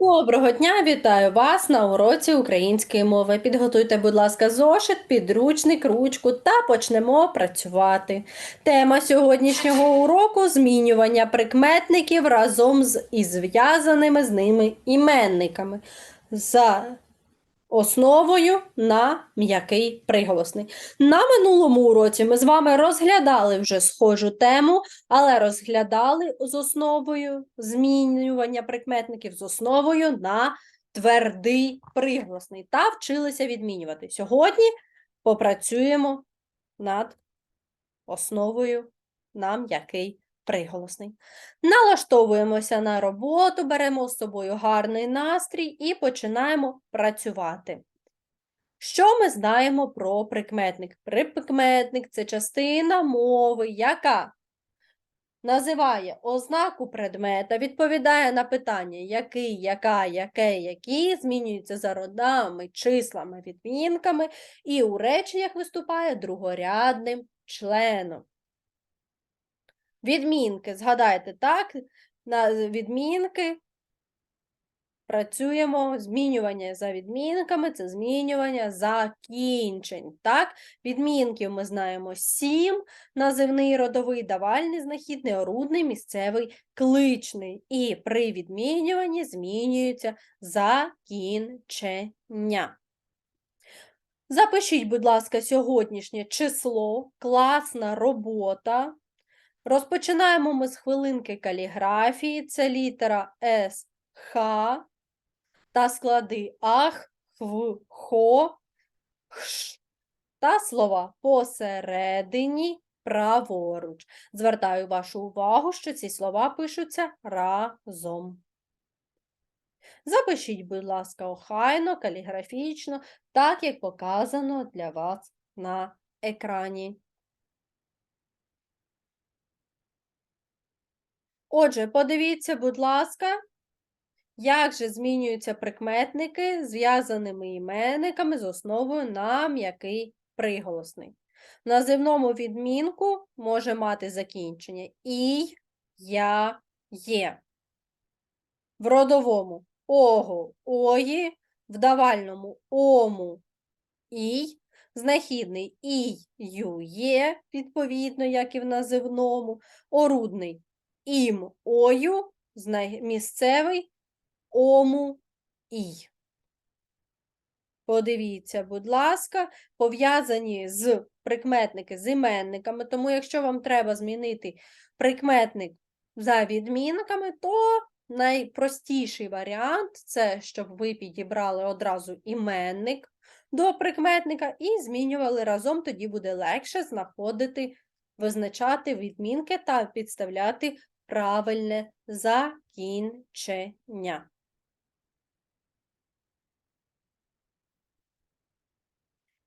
Доброго дня, вітаю вас на уроці української мови. Підготуйте, будь ласка, зошит, підручник, ручку та почнемо працювати. Тема сьогоднішнього уроку змінювання прикметників разом з і зв'язаними з ними іменниками. За основою на м'який приголосний. На минулому уроці ми з вами розглядали вже схожу тему, але розглядали з основою змінювання прикметників з основою на твердий приголосний та вчилися відмінювати. Сьогодні попрацюємо над основою на м'який приголосний. Налаштовуємося на роботу, беремо з собою гарний настрій і починаємо працювати. Що ми знаємо про прикметник? Прикметник це частина мови, яка називає ознаку предмета, відповідає на питання який, яка, яке, які, змінюється за родами, числами, відмінками і у реченнях виступає другорядним членом. Відмінки, згадайте, так? На відмінки працюємо. Змінювання за відмінками це змінювання закінчень. Так? Відмінків ми знаємо сім, називний, родовий, давальний, знахідний, орудний, місцевий, кличний. І при відмінюванні змінюються закінчення. Запишіть, будь ласка, сьогоднішнє число, класна робота. Розпочинаємо ми з хвилинки каліграфії. Це літера С, Х та склади ах, хв, хо, хш та слова посередині праворуч. Звертаю вашу увагу, що ці слова пишуться разом. Запишіть, будь ласка, охайно, каліграфічно, так як показано для вас на екрані. Отже, подивіться, будь ласка, як же змінюються прикметники зв'язаними іменниками з основою на м'який приголосний. В називному відмінку може мати закінчення і, я, є. В родовому ого, ої, в давальному ому, ій, знахідний і, ю, є, відповідно, як і в називному, орудний ім ою, місцевий ому ій. Подивіться, будь ласка, пов'язані з прикметники з іменниками, тому якщо вам треба змінити прикметник за відмінками, то найпростіший варіант це щоб ви підібрали одразу іменник до прикметника і змінювали разом, тоді буде легше знаходити, визначати відмінки та підставляти правильне закінчення.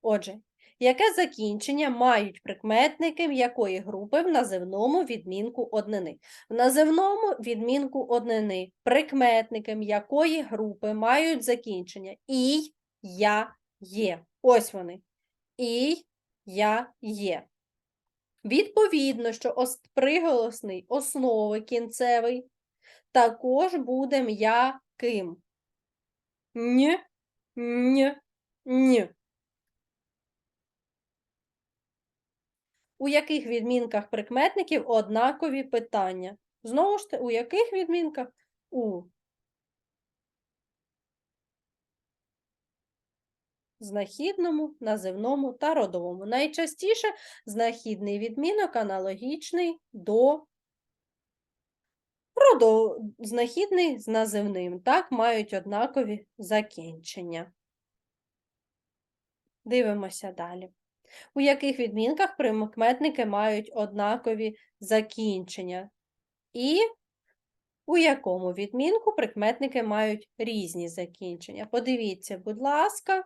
Отже, яке закінчення мають прикметники якої групи в називному відмінку однини? В називному відмінку однини прикметники якої групи мають закінчення і, я, є. Ось вони. І, я, є. Відповідно, що приголосний основи кінцевий також буде м'яким. Н, н, н. У яких відмінках прикметників однакові питання? Знову ж таки, у яких відмінках? У знахідному, називному та родовому. Найчастіше знахідний відмінок аналогічний до родо... знахідний з називним. Так, мають однакові закінчення. Дивимося далі. У яких відмінках прикметники мають однакові закінчення? І у якому відмінку прикметники мають різні закінчення? Подивіться, будь ласка.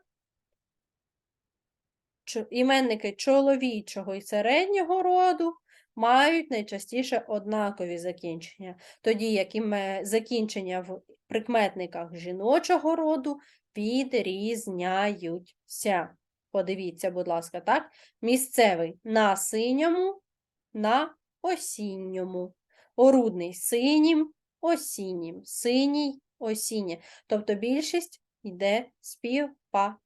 Іменники чоловічого і середнього роду мають найчастіше однакові закінчення, тоді як іме- закінчення в прикметниках жіночого роду відрізняються. Подивіться, будь ласка, так? Місцевий на синьому, на осінньому. Орудний синім, осіннім, синій, осіннє. Тобто більшість йде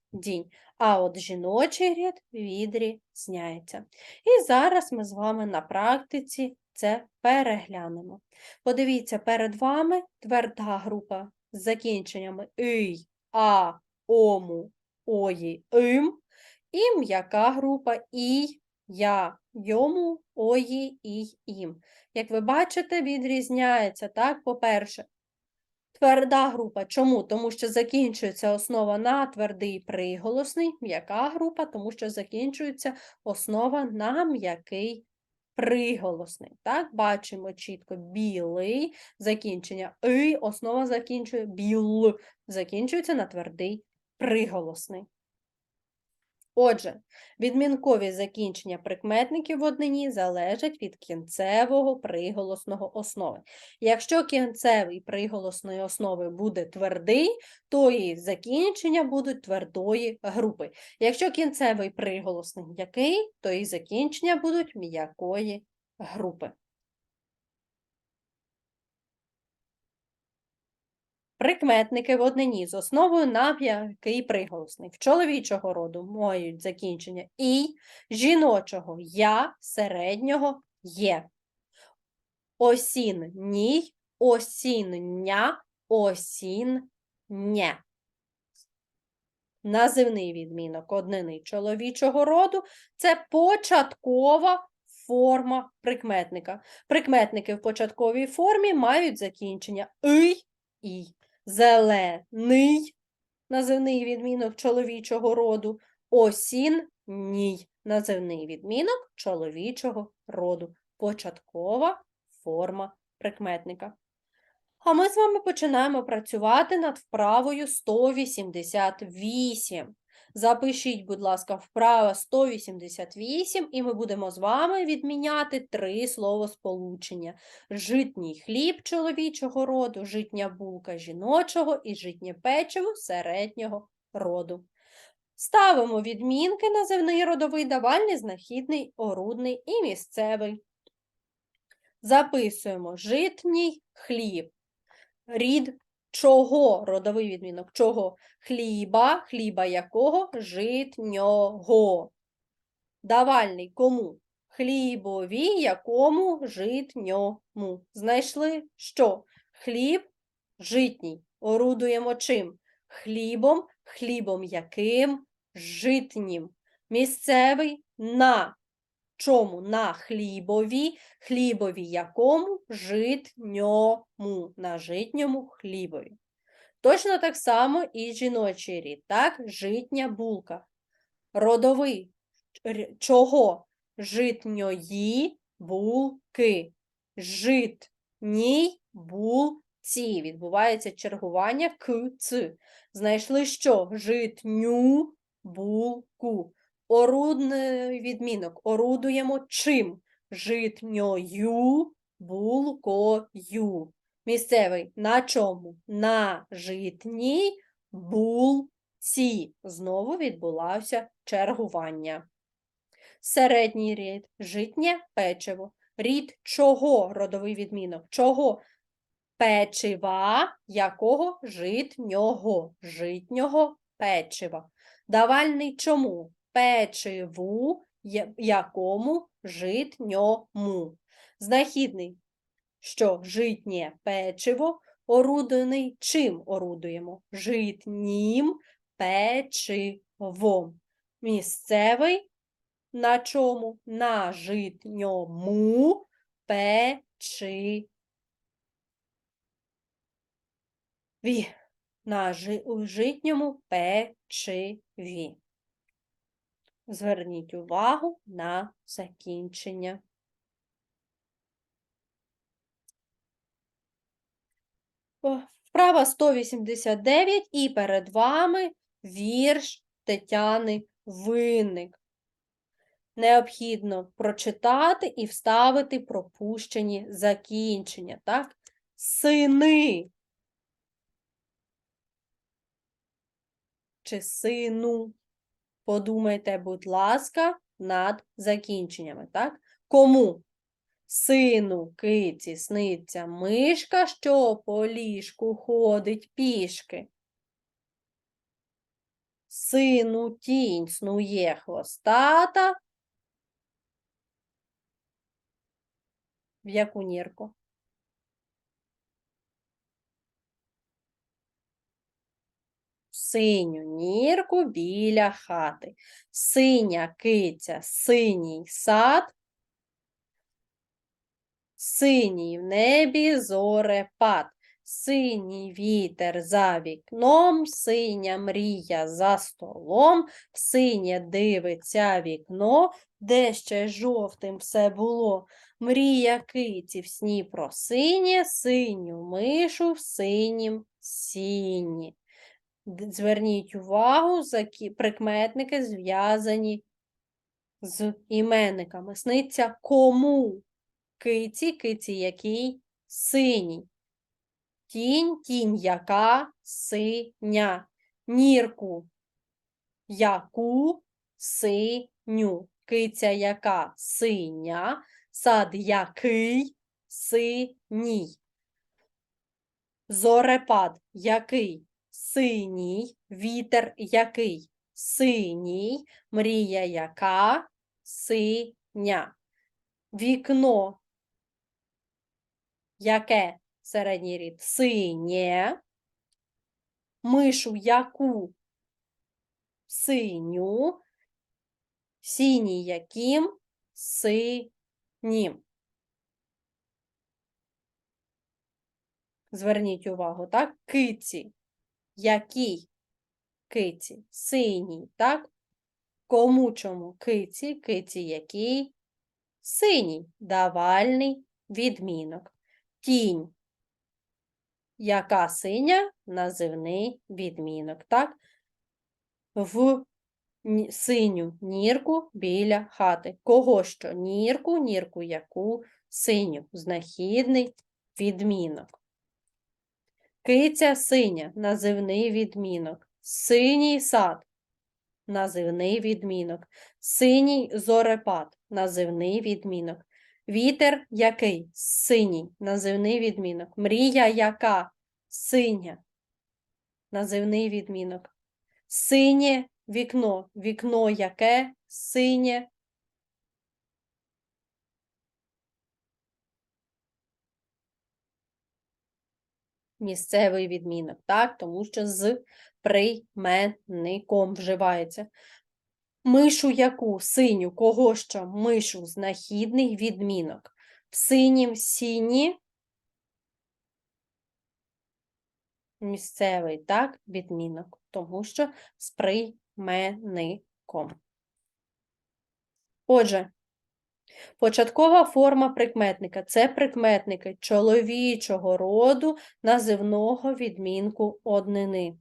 співпадінь. А от жіночий рід відрізняється. І зараз ми з вами на практиці це переглянемо. Подивіться, перед вами тверда група з закінченнями ий, а, ому, ої, им. І м'яка група і, я, йому, ої, і, їм. Як ви бачите, відрізняється, так, по-перше, Тверда група. Чому? Тому що закінчується основа на твердий приголосний, м'яка група, тому що закінчується основа на м'який приголосний. Так, бачимо чітко білий, закінчення и, основа закінчує біл, закінчується на твердий приголосний. Отже, відмінкові закінчення прикметників в однині залежать від кінцевого приголосного основи. Якщо кінцевий приголосної основи буде твердий, то і закінчення будуть твердої групи. Якщо кінцевий приголосний м'який, то і закінчення будуть м'якої групи. Прикметники в однині з основою на м'який приголосний. В чоловічого роду мають закінчення і, жіночого я, середнього є. Осінній, осіння, осіннє. Називний відмінок однини чоловічого роду це початкова форма прикметника. Прикметники в початковій формі мають закінчення ий, і. Зелений називний відмінок чоловічого роду, осінній називний відмінок чоловічого роду. Початкова форма прикметника. А ми з вами починаємо працювати над вправою 188. Запишіть, будь ласка, вправа 188, і ми будемо з вами відміняти три словосполучення: житній хліб чоловічого роду, житня булка жіночого і житнє печиво середнього роду. Ставимо відмінки називний родовий, давальний, знахідний, орудний і місцевий. Записуємо житній хліб. Рід чого родовий відмінок? Чого? Хліба, хліба якого? Житнього. Давальний кому? Хлібові якому житньому. Знайшли що? Хліб житній. Орудуємо чим? Хлібом, хлібом яким? Житнім. Місцевий на чому? На хлібові, хлібові якому? Житньому, на житньому хлібові. Точно так само і жіночий рід, так? Житня булка. Родовий чого? Житньої булки. Житній булці. Відбувається чергування к ц. Знайшли що? Житню булку. Орудний відмінок. Орудуємо чим? Житньою булкою. Місцевий на чому? На житній булці. Знову відбулося чергування. Середній рід житнє печиво. Рід чого родовий відмінок? Чого? Печива, якого житнього, житнього печива. Давальний чому? Печиву, якому житньому. Знахідний що житнє печиво орудений чим орудуємо? Житнім печивом. Місцевий на чому? На житньому печиві. На житньому печиві. Зверніть увагу на закінчення. Вправа 189 і перед вами вірш Тетяни Винник. Необхідно прочитати і вставити пропущені закінчення. Так? Сини. Чи сину. Подумайте, будь ласка, над закінченнями. Так? Кому? Сину киці сниться мишка, що по ліжку ходить пішки. Сину тінь снує хвостата. В яку нірку? Синю нірку біля хати. Синя киця, синій сад. Синій в небі зорепад. Синій вітер за вікном, синя мрія за столом, синє дивиться вікно, де ще жовтим все було. Мрія киці в сні про синє, синю мишу в синім сіні. Зверніть увагу, прикметники зв'язані з іменниками. Сниться кому? Киці, киці який? Синій. Тінь, тінь яка? Синя. Нірку. Яку? Синю. Киця яка? Синя. Сад який? Синій. Зорепад який? Синій. Вітер який? Синій. Мрія яка? Синя. Вікно. Яке? Середній рід. Синє. Мишу яку? Синю. Синій яким? Синім. Зверніть увагу, так? Киці. Який? Киці. Синій, так? Кому чому? Киці. Киці який? Синій. Давальний відмінок. Тінь. Яка синя? Називний відмінок, так? В синю нірку біля хати. Кого що? Нірку, нірку яку? Синю. Знахідний відмінок. Киця синя, називний відмінок. Синій сад, називний відмінок. Синій зорепад, називний відмінок. Вітер який? Синій, називний відмінок. Мрія яка? Синя, називний відмінок. Синє вікно. Вікно яке? Синє. Місцевий відмінок, так? Тому що з прийменником вживається. Мишу яку? Синю. Кого що? Мишу. Знахідний відмінок. В синім сіні місцевий, так, відмінок, тому що з прийменником. Отже, початкова форма прикметника це прикметники чоловічого роду називного відмінку однини.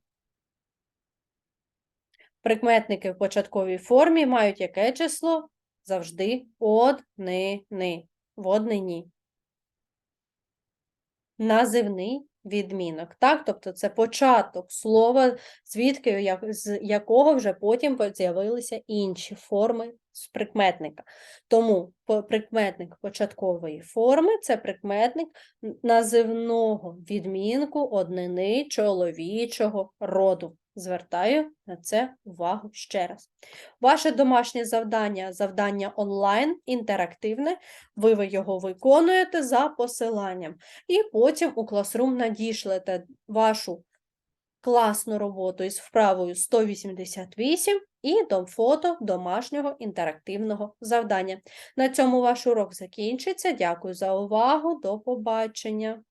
Прикметники в початковій формі мають яке число? Завжди однини. В однині. Називний відмінок. Так? Тобто це початок слова, звідки з якого вже потім з'явилися інші форми з прикметника. Тому прикметник початкової форми це прикметник називного відмінку однини чоловічого роду. Звертаю на це увагу ще раз. Ваше домашнє завдання завдання онлайн, інтерактивне. Ви його виконуєте за посиланням. І потім у Classroom надішлете вашу класну роботу із вправою 188 і до фото домашнього інтерактивного завдання. На цьому ваш урок закінчиться. Дякую за увагу. До побачення.